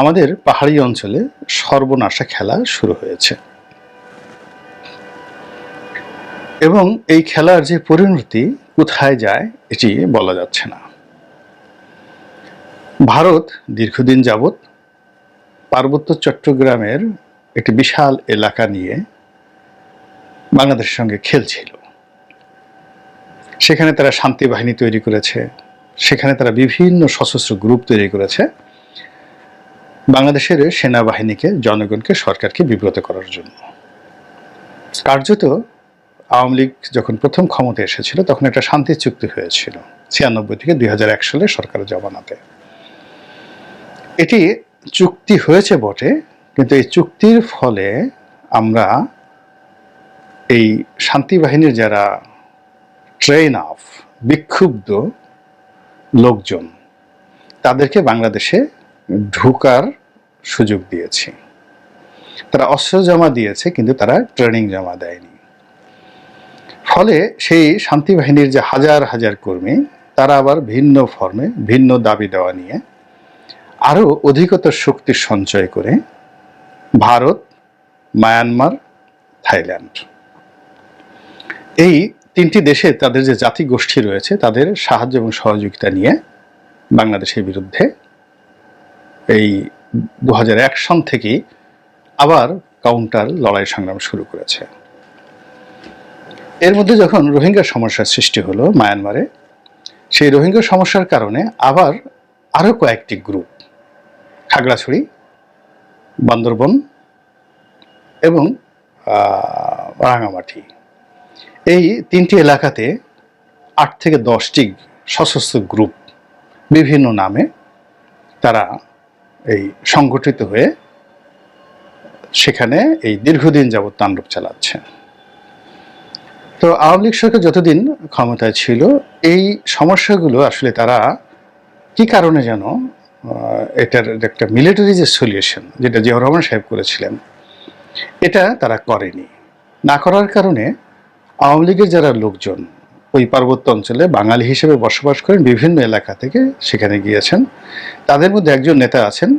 আমাদের পাহাড়ি অঞ্চলে সর্বনাশা খেলা শুরু হয়েছে। এবং এই খেলার যে পরিণতি কোথায় যায় এটি বলা যাচ্ছে না। ভারত দীর্ঘদিন যাবৎ পার্বত্য চট্টগ্রামের একটি বিশাল এলাকা নিয়ে বাংলাদেশের সঙ্গে খেলছিল। সেখানে তারা শান্তি বাহিনী তৈরি করেছে, সেখানে তারা বিভিন্ন সশস্ত্র গ্রুপ তৈরি করেছে বাংলাদেশের সেনাবাহিনীকে, জনগণকে সরকারকে বিব্রত করার জন্য। কার্যত আওয়ামী লীগ যখন প্রথম ক্ষমতা এসেছিল, তখন একটা শান্তি চুক্তি হয়েছিল, ছিয়ানব্বই থেকে দুই হাজার এক সালে সরকারের জমানাতে। এটি চুক্তি হয়েছে বটে, কিন্তু এই চুক্তির ফলে আমরা এই শান্তি বাহিনীর যারা ট্রেন অফ বিক্ষুব্ধ লোকজন, তাদেরকে বাংলাদেশে ঢুকার সুযোগ দিয়েছি। তারা অস্ত্র জমা দিয়েছে, কিন্তু তারা ট্রেনিং জমা দেয়নি। ফলে সেই শান্তি বাহিনীর যে হাজার হাজার কর্মী, তারা আবার ভিন্ন ফর্মে ভিন্ন দাবি দেওয়া নিয়ে আরও অধিকতর শক্তি সঞ্চয় করে ভারত, মায়ানমার, থাইল্যান্ড। এই তিনটি দেশে তাদের যে জাতি গোষ্ঠী রয়েছে, তাদের সাহায্য এবং সহযোগিতা নিয়ে বাংলাদেশের বিরুদ্ধে এই দু হাজার এক সন থেকেই আবার কাউন্টার লড়াই সংগ্রাম শুরু করেছে। এর মধ্যে যখন রোহিঙ্গা সমস্যার সৃষ্টি হলো মায়ানমারে, সেই রোহিঙ্গা সমস্যার কারণে আবার আরও কয়েকটি গ্রুপ, খাগড়াছড়ি, বান্দরবন এবং রাঙামাটি। এই তিনটি এলাকাতে আট থেকে দশটি সশস্ত্র গ্রুপ বিভিন্ন নামে তারা এই সংগঠিত হয়ে সেখানে এই দীর্ঘদিন যাবৎ তাণ্ডব চালাচ্ছে। তো আওয়ামী লীগ সরকার যতদিন ক্ষমতায় ছিল, এই সমস্যাগুলো আসলে তারা কি কারণে যেন এটার একটা মিলিটারি যে সলিউশন যেটা জিয়াউর রহমান সাহেব করেছিলেন, এটা তারা করেনি। না করার কারণে আওয়ামী লীগের যারা লোকজন ওই পার্বত্য অঞ্চলে বাঙালি হিসেবে বসবাস করেন বিভিন্ন এলাকা থেকে সেখানে গিয়েছেন। তাদের মধ্যে একজন নেতা আছেন,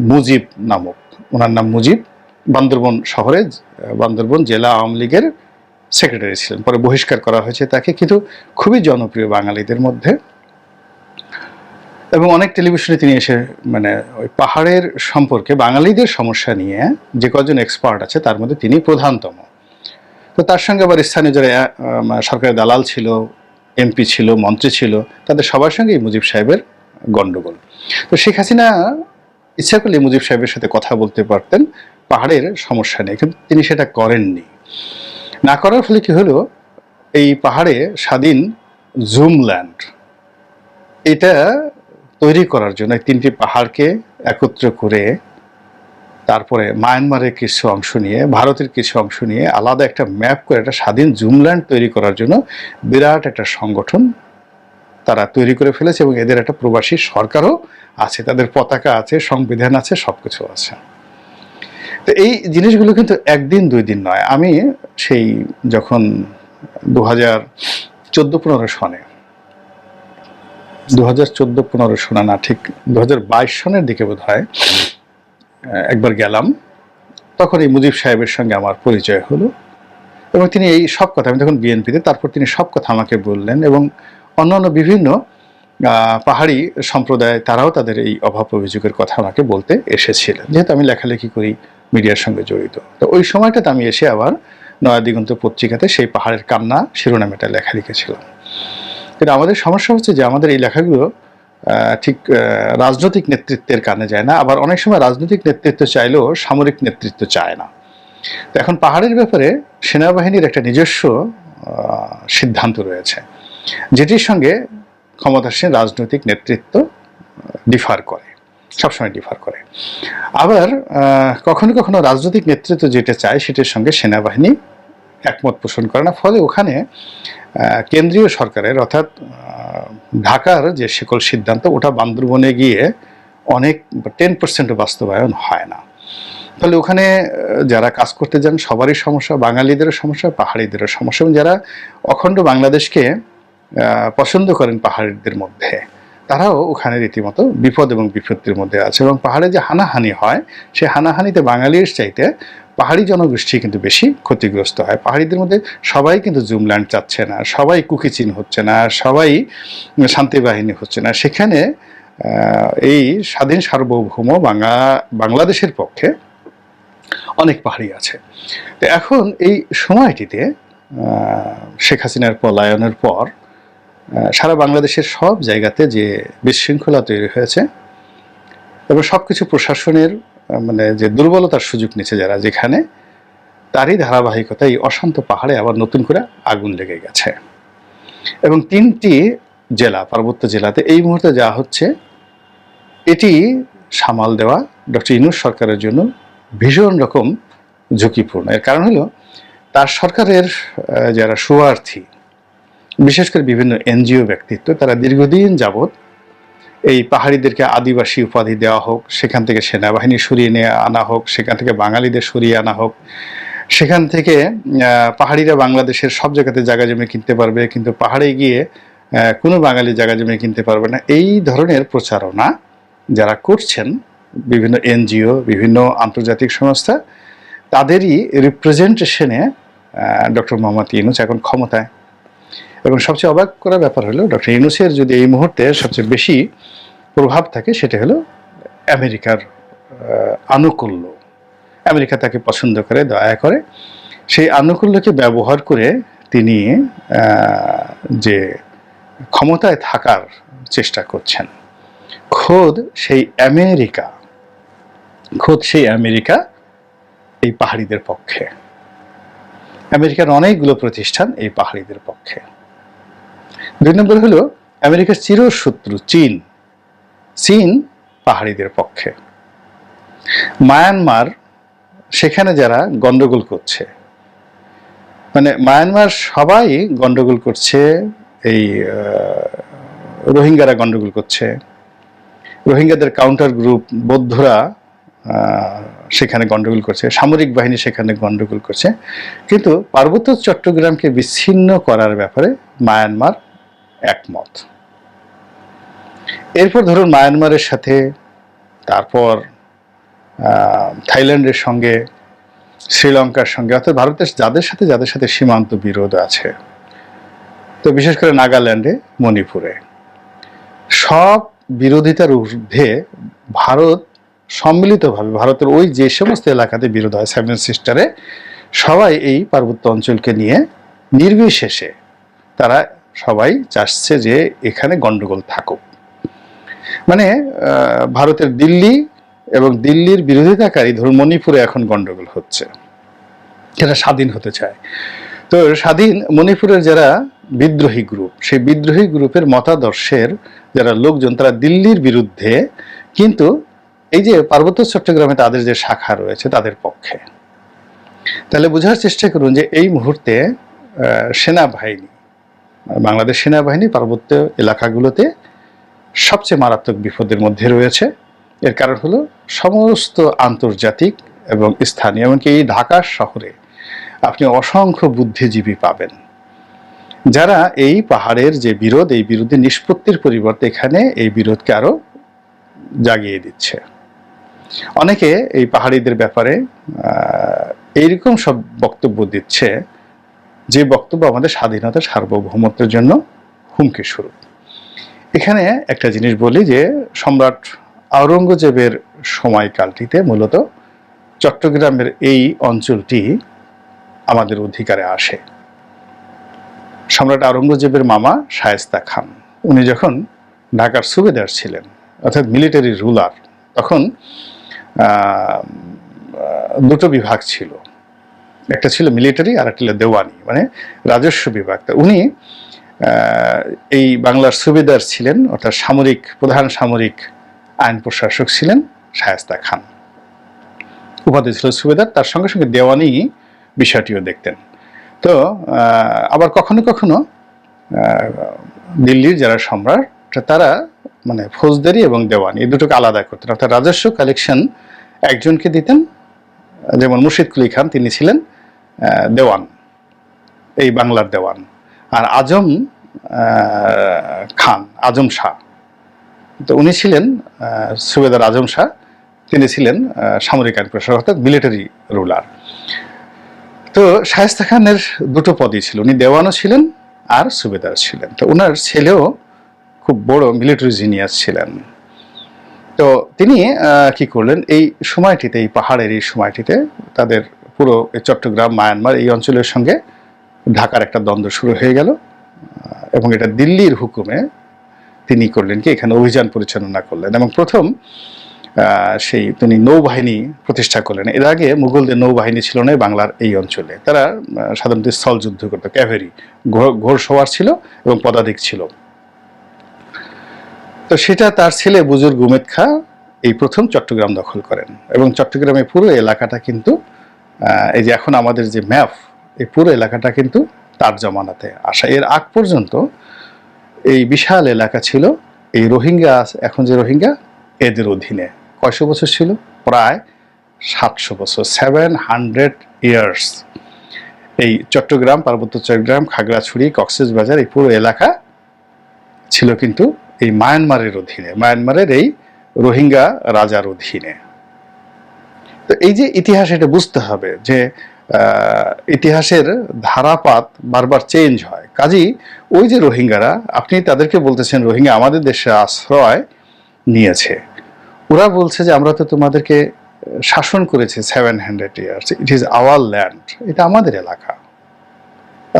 মুজিব নামক। ওনার নাম মুজিব। বান্দরবন শহরে, বান্দরবন জেলা আওয়ামী লীগের সেক্রেটারি ছিলেন। পরে বহিষ্কার করা হয়েছে তাকে, কিন্তু খুবই জনপ্রিয় বাঙালিদের মধ্যে। এবং অনেক টেলিভিশনে তিনি এসে মানে ওই পাহাড়ের সম্পর্কে বাঙালিদের সমস্যা নিয়ে যে কজন এক্সপার্ট আছে, তার মধ্যে তিনি প্রধানতম। তো তার সঙ্গে আবার স্থানীয় যারা সরকারের দালাল ছিল, এমপি ছিল, মন্ত্রী ছিল, তাদের সবার সঙ্গেই মুজিব সাহেবের গণ্ডগোল তো শেখ হাসিনা ইচ্ছা করলে মুজিব সাহেবের সাথে কথা বলতে পারতেন, পাহাড়ের সমস্যা নেই, কিন্তু তিনি সেটা করেননি। না করার ফলে কি হলো, এই পাহাড়ে স্বাধীন জুমল্যান্ড, এটা তৈরি করার জন্য তিনটি পাহাড়কে একত্র করে তারপরে মায়ানমারের কিছু অংশ নিয়ে, ভারতের কিছু অংশ নিয়ে আলাদা একটা ম্যাপ করে একটা স্বাধীন জুমল্যান্ড তৈরি করার জন্য বিরাট একটা সংগঠন তারা তৈরি করে ফেলেছে এবং এদের একটা প্রবাসী সরকারও আছে, তাদের পতাকা আছে, সংবিধান আছে সব কিছু আছে। তো এই জিনিসগুলো কিন্তু একদিন, দুই দিন নয়। আমি সেই যখন দু হাজার চোদ্দ পনেরো সনে দু হাজার চোদ্দ পনেরো সনে না, ঠিক দু হাজার বাইশ সনের দিকে বোধ হয় একবার গেলাম, তখন এই মুজিব সাহেবের সঙ্গে আমার পরিচয় হলো এবং তিনি এই সব কথা, আমি তখন বিএনপিতে তারপর তিনি সব কথা আমাকে বললেন এবং অন্যান্য বিভিন্ন পাহাড়ি সম্প্রদায়, তারাও তাদের এই অভাব অভিযোগের কথা আমাকে বলতে এসেছিলেন। যেহেতু আমি লেখালেখি করি, মিডিয়ার সঙ্গে জড়িত। তো ওই সময়টাতে আমি এসে আবার নয়া দিগন্ত পত্রিকাতে সেই পাহাড়ের কান্না শিরোনামে একটা লেখা লিখেছিলাম। কিন্তু আমাদের সমস্যা হচ্ছে যে আমাদের এই লেখাগুলো ঠিক রাজনৈতিক নেতৃত্বের কানে যায় না। আবার অনেক সময় রাজনৈতিক নেতৃত্ব চাইলেও সামরিক নেতৃত্ব চায় না। তো এখন পাহাড়ের ব্যাপারে সেনাবাহিনীর একটা নিজস্ব সিদ্ধান্ত রয়েছে, যেটির সঙ্গে ক্ষমতাসীন রাজনৈতিক নেতৃত্ব ডিফার করে, সবসময় ডিফার করে। আবার কখনো কখনো রাজনৈতিক নেতৃত্ব যেটা চায়, সেটার সঙ্গে সেনাবাহিনী একমত পোষণ করে না। ফলে ওখানে কেন্দ্রীয় সরকারের, অর্থাৎ ঢাকার যে সকল সিদ্ধান্ত, ওটা বান্দরবনে গিয়ে অনেক টেন পার্সেন্ট বাস্তবায়ন হয় না। ফলে ওখানে যারা কাজ করতে যান, সবারই সমস্যা, বাঙালিদেরও সমস্যা, পাহাড়িদেরও সমস্যা, এবং যারা অখণ্ড বাংলাদেশকে পছন্দ করেন পাহাড়িদের মধ্যে, তারাও ওখানে রীতিমতো বিপদ এবং বিপত্তির মধ্যে আছে, এবং পাহাড়ে যে হানাহানি হয় সেই হানাহানিতে বাঙালির চাইতে পাহাড়ি জনগোষ্ঠী কিন্তু বেশি ক্ষতিগ্রস্ত হয়। পাহাড়িদের মধ্যে সবাই কিন্তু জুমল্যান্ড চাচ্ছে না, সবাই কুকিচিন হচ্ছে না, সবাই শান্তি বাহিনী হচ্ছে না। সেখানে এই স্বাধীন সার্বভৌম বাংলা বাংলাদেশের পক্ষে অনেক পাহাড়ি আছে। তো এখন এই সময়টিতে শেখ হাসিনার পলায়নের পর সারা বাংলাদেশের সব জায়গাতে যে বিশৃঙ্খলা তৈরি হয়েছে এবং সব কিছু প্রশাসনের মানে যে দুর্বলতার সুযোগ নিচ্ছে যারা যেখানে, তারই ধারাবাহিকতা এই অশান্ত পাহাড়ে আবার নতুন করে আগুন লেগে গেছে। এবং তিনটি জেলা, পার্বত্য জেলাতে এই মুহূর্তে যা হচ্ছে, এটি সামাল দেওয়া ডক্টর ইনুস সরকারের জন্য ভীষণ রকম ঝুঁকিপূর্ণ। এর কারণ হলো, তার সরকারের যারা সুয়ার্থী, বিশেষ করে বিভিন্ন এনজিও ব্যক্তিত্ব, তারা দীর্ঘদিন যাবৎ এই পাহাড়িদেরকে আদিবাসী উপাধি দেওয়া হোক, সেখান থেকে সেনাবাহিনী সরিয়ে নিয়ে আনা হোক, সেখান থেকে বাঙালিদের সরিয়ে আনা হোক, সেখান থেকে পাহাড়িরা বাংলাদেশের সব জায়গাতে জায়গা জমি কিনতে পারবে, কিন্তু পাহাড়ে গিয়ে কোনো বাঙালি জায়গা জমি কিনতে পারবে না। এই ধরনের প্রচারণা যারা করছেন, বিভিন্ন এনজিও, বিভিন্ন আন্তর্জাতিক সংস্থা, তাদেরই রিপ্রেজেন্টেশনে ডক্টর মোহাম্মদ ইউনুস এখন ক্ষমতায়। এবং সবচেয়ে অবাক করা ব্যাপার হলো, ডক্টর ইউনুসের যদি এই মুহূর্তে সবচেয়ে বেশি প্রভাব থাকে, সেটা হলো আমেরিকার আনুকূল্য। আমেরিকা তাকে পছন্দ করে, দয়া করে। সেই আনুকূল্যকে ব্যবহার করে তিনি যে ক্ষমতায় থাকার চেষ্টা করছেন, খোদ সেই আমেরিকা, খোদ সেই আমেরিকা এই পাহাড়িদের পক্ষে। আমেরিকার অনেকগুলো প্রতিষ্ঠান এই পাহাড়িদের পক্ষে। দুই নম্বর হলো আমেরিকার চিরশত্রু চীন। চীন পাহাড়িদের পক্ষে। মায়ানমার, সেখানে যারা গন্ডগোল করছে। মানে মায়ানমার সবাই গন্ডগোল করছে, এই রোহিঙ্গারা গন্ডগোল করছে। রোহিঙ্গাদের কাউন্টার গ্রুপ বৌদ্ধরা সেখানে গন্ডগোল করছে, সামরিক বাহিনী সেখানে গন্ডগোল করছে। কিন্তু পার্বত্য চট্টগ্রামকে বিচ্ছিন্ন করার ব্যাপারে মায়ানমার একমত। এরপর ধরুন মায়ানমারের সাথে, তারপর থাইল্যান্ডের সঙ্গে, শ্রীলঙ্কার সঙ্গে, অর্থাৎ ভারতের যাদের সাথে যাদের সাথে সীমান্ত বিরোধ আছে। তো বিশেষ করে নাগাল্যান্ডে, মণিপুরে। সব বিরোধিতার ঊর্ধ্বে ভারত সম্মিলিতভাবে ভারতের ওই যে সমস্ত এলাকাতে বিরোধ হয় সেভেন সিস্টারে সবাই এই পার্বত্য অঞ্চলকে নিয়ে নির্বিশেষে তারা সবাই চাচ্ছে যে এখানে গন্ডগোল থাকুক। মানে ভারতের দিল্লি এবং দিল্লির বিরোধিতাকারী ধরুন মণিপুরে এখন গন্ডগোল হচ্ছে। যারা স্বাধীন হতে চায়। তো স্বাধীন মণিপুরের যারা বিদ্রোহী গ্রুপ সেই বিদ্রোহী গ্রুপের মতাদর্শের যারা লোকজন, তারা দিল্লির বিরুদ্ধে কিন্তু এই যে পার্বত্য চট্টগ্রামে তাদের যে শাখা রয়েছে, তাদের পক্ষে। তাহলে বোঝার চেষ্টা করুন যে এই মুহূর্তে সেনাবাহিনী, বাংলাদেশ সেনাবাহিনী পার্বত্য এলাকাগুলোতে সবচেয়ে মারাত্মক বিপদের মধ্যে রয়েছে। এর কারণ হলো সমস্ত আন্তর্জাতিক এবং স্থানীয়, এমনকি এই ঢাকা শহরে আপনি অসংখ্য বুদ্ধিজীবী পাবেন। যারা এই পাহাড়ের যে বিরোধ, এই বিরোধের নিষ্পত্তির পরিবর্তে এখানে এই বিরোধকে আরও জাগিয়ে দিচ্ছে। অনেকে এই পাহাড়িদের ব্যাপারে এইরকম সব বক্তব্য দিচ্ছে যে বক্তব্য আমাদের স্বাধীনতা সার্বভৌমত্বের জন্য হুমকি স্বরূপ। এখানে একটা জিনিস বলি যে, সম্রাট আওরঙ্গজেবের সময়কালটিতে মূলত চট্টগ্রামের এই অঞ্চলটি আমাদের অধিকারে আসে। সম্রাট আওরঙ্গজেবের মামা শায়েস্তা খান, উনি যখন ঢাকার সুবেদার ছিলেন, অর্থাৎ মিলিটারি রুলার, তখন দুটো বিভাগ ছিল। একটা ছিল মিলিটারি আর একটা ছিল দেওয়ানি মানে রাজস্ব বিভাগ। উনি এই বাংলার সুবেদার ছিলেন, অর্থাৎ সামরিক, প্রধান সামরিক আইন প্রশাসক ছিলেন শায়েস্তা খান। উপাধি ছিল সুবেদার, তার সঙ্গে সঙ্গে দেওয়ানি বিষয়টিও দেখতেন। তো আবার কখনো কখনো দিল্লির যারা সম্রাট, তারা মানে ফৌজদারি এবং দেওয়ানি, এই দুটোকে আলাদা করতেন। অর্থাৎ রাজস্ব কালেকশন একজনকে দিতেন, যেমন মুর্শিদ কুলি খান, তিনি ছিলেন দেওয়ান, এই বাংলার দেওয়ান। আর আজম খান, আজম শাহ। তো উনি ছিলেন সুবেদার আজম শাহ, তিনি ছিলেন সামরিক আইন প্রশাসক, অর্থাৎ মিলিটারি রুলার তো শায়েস্তা খানের দুটো পদই ছিল, উনি দেওয়ানও ছিলেন আর সুবেদার ছিলেন। তো ওনার ছেলেও খুব বড় মিলিটারি জিনিয়াস ছিলেন। তো তিনি কি করলেন, এই সময়টিতে, এই পাহাড়ের এই সময়টিতে তাদের পুরো চট্টগ্রাম, মায়ানমার এই অঞ্চলের সঙ্গে ঢাকার একটা দ্বন্দ্ব শুরু হয়ে গেল এবং এটা দিল্লির হুকুমে তিনি করলেন কি, এখানে অভিযান পরিচালনা করলেন। এবং প্রথম সেই তিনি নৌবাহিনী প্রতিষ্ঠা করলেন। এর আগে মুঘলদের নৌবাহিনী ছিল না বাংলার এই অঞ্চলে। তারা সাধারণত স্থল যুদ্ধ করতো, ক্যাভেরি ঘোর সওয়ার ছিল এবং পদাধিক ছিল। তো সেটা তার ছেলে বুজুর্গ উমেদ খা এই প্রথম চট্টগ্রাম দখল করেন এবং চট্টগ্রামের পুরো এলাকাটা কিন্তু এই যে এখন আমাদের যে ম্যাপ, এই পুরো এলাকাটা কিন্তু তার জমানাতে আসা। এর আগ পর্যন্ত এই বিশাল এলাকা ছিল, এই রোহিঙ্গা, এখন যে রোহিঙ্গা, এদের অধীনে। কয়শো বছর ছিল? প্রায় সাতশো বছর সেভেন হান্ড্রেড ইয়ার্স এই চট্টগ্রাম, পার্বত্য চট্টগ্রাম, খাগড়াছড়ি, কক্সেস বাজার, এই পুরো এলাকা ছিল কিন্তু এই মায়ানমারের অধীনে, মায়ানমারের এই রোহিঙ্গা রাজার অধীনে। তো এই যে ইতিহাস, এটা বুঝতে হবে যে ইতিহাসের ধারাপাত বারবার চেঞ্জ হয়। কাজেই ওই যে রোহিঙ্গারা, আপনি তাদেরকে বলতেছেন, রোহিঙ্গা আমাদের দেশে আশ্রয় নিয়েছে। ওরা বলছে যে, আমরা তো তোমাদেরকে শাসন করেছি seven hundred years it is our land এটা আমাদের এলাকা।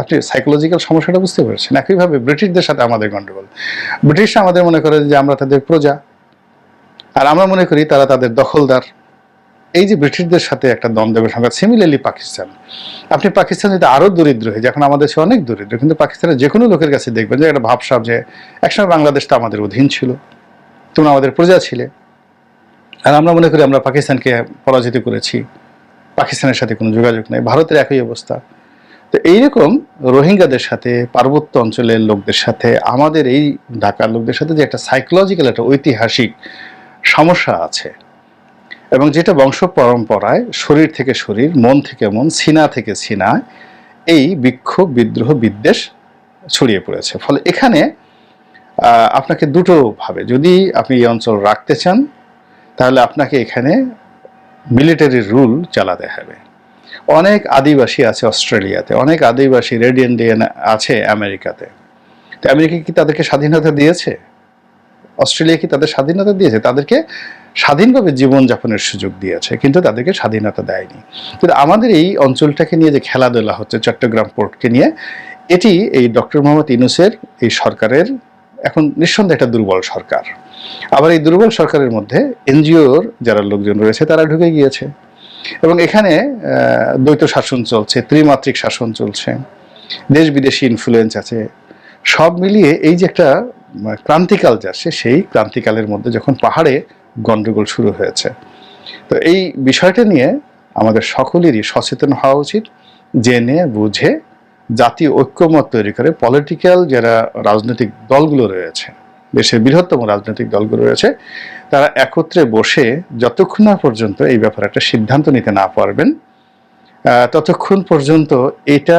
আপনি সাইকোলজিক্যাল সমস্যাটা বুঝতে পেরেছেন। একইভাবে ব্রিটিশদের সাথে আমাদের গন্ডগোল। ব্রিটিশরা আমাদের মনে করে যে আমরা তাদের প্রজা, আর আমরা মনে করি তারা তাদের দখলদার। এই যে ব্রিটিশদের সাথে একটা দ্বন্দ্বের সংঘাত সিমিলারলি পাকিস্তান। আপনি পাকিস্তান যদি আরও দরিদ্র হয়ে যায়, এখন আমাদের দেশে অনেক দরিদ্র, কিন্তু পাকিস্তানের যে কোনো লোকের কাছে দেখবেন যে একটা ভাবসাব যে একসময় বাংলাদেশটা আমাদের অধীন ছিল, তোমরা আমাদের প্রজা ছিলে। আর আমরা মনে করি আমরা পাকিস্তানকে পরাজিত করেছি, পাকিস্তানের সাথে কোনো যোগাযোগ নেই, ভারতের একই অবস্থা। তো এইরকম রোহিঙ্গাদের সাথে, পার্বত্য অঞ্চলের লোকদের সাথে, আমাদের এই ঢাকার লোকদের সাথে যে একটা সাইকোলজিক্যাল একটা ঐতিহাসিক সমস্যা আছে এবং যেটা বংশ পরম্পরায় শরীর থেকে শরীর, মন থেকে মন, সিনা থেকে সিনা, এই বিক্ষোভ, বিদ্রোহ, বিদ্বেষ ছড়িয়ে পড়েছে। ফলে এখানে আপনাকে দুটো ভাবে, যদি আপনি এই অঞ্চল রাখতে চান, তাহলে আপনাকে এখানে মিলিটারি রুল চালাতে হবে। অনেক আদিবাসী আছে অস্ট্রেলিয়াতে, অনেক আদিবাসী রেড ইন্ডিয়ান আছে আমেরিকাতে। তো আমেরিকা কি তাদেরকে স্বাধীনতা দিয়েছে? অস্ট্রেলিয়া কি তাদের স্বাধীনতা দিয়েছে? তাদেরকে স্বাধীনভাবে জীবনযাপনের সুযোগ দিয়েছে, কিন্তু তাদেরকে স্বাধীনতা দেয়নি। কিন্তু আমাদের এই অঞ্চলটাকে নিয়ে যে খেলাধুলা হচ্ছে, চট্টগ্রাম পোর্টকে নিয়ে, এটি এই ডক্টর মোহাম্মদ ইনুসের এই সরকারের এখন নিঃসন্দেহে একটা দুর্বল সরকার। আবার এই দুর্বল সরকারের মধ্যে এনজিওর যারা লোকজন রয়েছে, তারা ঢুকে গিয়েছে। এবং এখানে দ্বৈত শাসন চলছে, ত্রিমাত্রিক শাসন চলছে, দেশ বিদেশি ইনফ্লুয়েন্স আছে, সব মিলিয়ে এই যে একটা ক্রান্তিকাল যাচ্ছে সেই ক্রান্তিকালের মধ্যে যখন পাহাড়ে গন্ডগোল শুরু হয়েছে। তো এই বিষয়টা নিয়ে আমাদের সকলেরই সচেতন হওয়া উচিত, জেনে, বুঝে জাতীয় ঐক্যমত তৈরি করে পলিটিক্যাল যারা রাজনৈতিক দলগুলো রয়েছে দেশের বৃহত্তম রাজনৈতিক দলগুলো রয়েছে, তারা একত্রে বসে যতক্ষণ না পর্যন্ত এই ব্যাপারে একটা সিদ্ধান্ত নিতে না পারবেন ততক্ষণ পর্যন্ত এটা